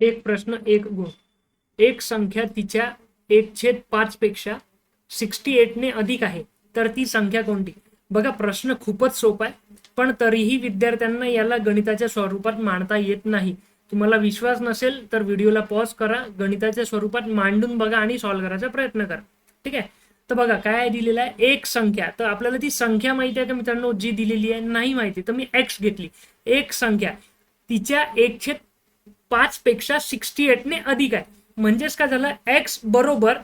एक प्रश्न एक गुण. एक संख्या तिच्या एक छेद पाच पेक्षा सिक्स्टी एटने अधिक आहे तर ती संख्या कोणती? बघा प्रश्न खूपच सोपा आहे पण तरीही विद्यार्थ्यांना याला गणिताच्या स्वरूपात मांडता येत नाही. तुम्हाला विश्वास नसेल तर व्हिडिओला पॉज करा गणिताच्या स्वरूपात मांडून बघा आणि सॉल्व्ह करायचा प्रयत्न करा. ठीक आहे? तर बघा काय दिलेलं आहे? एक संख्या. तर आपल्याला ती संख्या माहिती आहे का मित्रांनो? जी दिलेली आहे नाही माहिती. तर मी एक्स घेतली. एक संख्या. तिच्या एकशे पाच पेक्षा सिक्स्टी एटने अधिक आहे. म्हणजेच काय झालं? एक्स बरोबर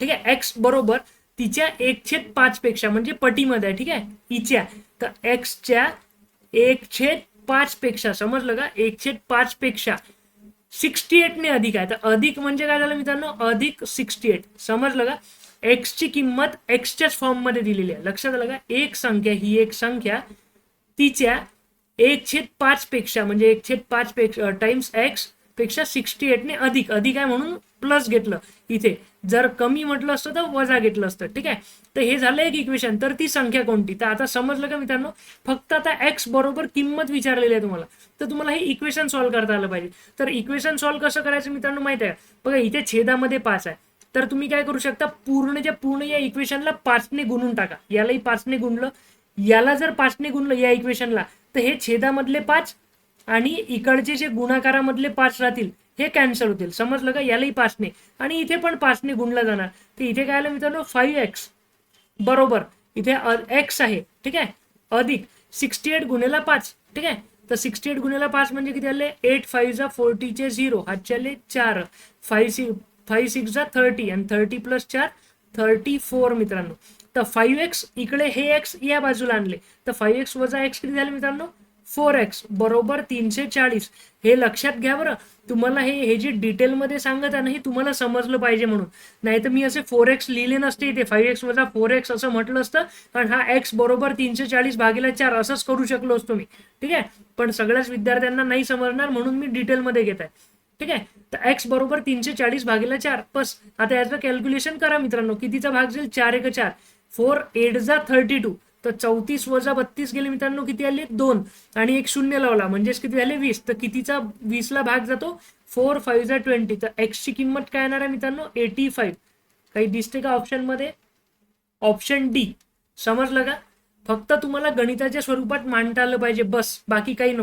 ठीक आहे? एक्स बरोबर तिच्या एकछेद पाच पेक्षा म्हणजे पटीमध्ये आहे ठीक आहे? इच्या. तर एक्सच्या एकशे पाच पेक्षा समजलं का? एकशे पाच पेक्षा सिक्स्टी एटने अधिक आहे. तर अधिक म्हणजे काय झालं मित्रांनो? अधिक सिक्स्टी एट. समजलं का? एक्सची किंमत एक्सच्याच फॉर्ममध्ये दिलेली आहे. लक्षात आलं का? एक संख्या ही एक संख्या तिच्या एक छेद पाच पेक्षा म्हणजे एक छेद पाच पेक्षा टाइम्स एक्सपेक्षा सिक्स्टी एटने अधिक. अधिक आहे म्हणून प्लस घेतलं. इथे जर कमी म्हटलं असतं तर वजा घेतलं असतं. ठीक आहे? तर हे झालं एक इक्वेशन तर ती संख्या कोणती? तर आता समजलं का मित्रांनो? फक्त आता एक्स बरोबर किंमत विचारलेली आहे तुम्हाला. तर तुम्हाला हे इक्वेशन सॉल्व्ह करता आलं पाहिजे. तर इक्वेशन सॉल्व्ह कसं करायचं मित्रांनो माहिती आहे? बघा इथे छेदामध्ये पाच आहे. तर तुम्ही काय करू शकता? पूर्णच्या पूर्ण या इक्वेशनला पाचने गुणून टाका. यालाही पाचने गुणलं. याला जर पाचने गुणलं या इक्वेशनला तर हे छेदामधले पाच आणि इकडचे जे गुणाकारामधले पाच राहतील हे कॅन्सल होतील. समजलं का? यालाही पाचने आणि इथे पण पाचने गुणला जाणार. तर इथे काय आलं मित्रांनो? फाईव्ह एक्स बरोबर. इथे एक्स आहे. ठीक आहे? अधिक सिक्स्टी एट गुन्हेला पाच. ठीक आहे? तर सिक्स्टी एट गुन्हेला पाच म्हणजे किती आले? एट फाईव्हचा फोर्टीचे झिरो हातचे आले चार. फाईव्ह सिक्स फाईव्ह सिक्सचा थर्टी आणि थर्टी प्लस चार थर्टी फोर मित्रांनो. तर फाईव्ह एक्स इकडे हे एक्स या बाजूला आणले. तर फाईव्ह एक्स वजा एक्स किती झाले मित्रांनो? फोर एक्स बरोबर तीनशे चाळीस. हे लक्षात घ्या बरं. तुम्हाला हे हे जे डिटेलमध्ये सांगत आहे ना हे तुम्हाला समजलं पाहिजे म्हणून. नाही तर मी असे फोर एक्स लिहिले नसते इथे. फाईव्ह एक्स वजा फोर एक्स असं म्हटलं असतं. कारण हा एक्स बरोबर तीनशे चाळीस भागीला चार असंच करू शकलो असतो मी. ठीक आहे? पण सगळ्याच विद्यार्थ्यांना नाही समजणार म्हणून मी डिटेलमध्ये घेत आहे. ठीक आहे? तर एक्स बरोबर तीनशे चाळीस भागीला चार. बस आता याचं कॅल्क्युलेशन करा मित्रांनो. कितीचा भाग जाईल? चार एक चार. फोर एट जा थर्टी टू तर चौतीस वजा बत्तीस गेले मित्रांनो किती आले? दोन. आणि एक शून्य लावला. म्हणजेच किती झाले वीस. तर कितीचा वीसला भाग जातो? फोर फाईव्ह जा ट्वेंटी तर एक्सची किंमत काय येणार आहे मित्रांनो? एटी फाईव्ह काही दिसते का ऑप्शनमध्ये? ऑप्शन डी समजलं का? फक्त तुम्हाला गणिताच्या स्वरूपात मांडता आलं पाहिजे. बस बाकी काही नको.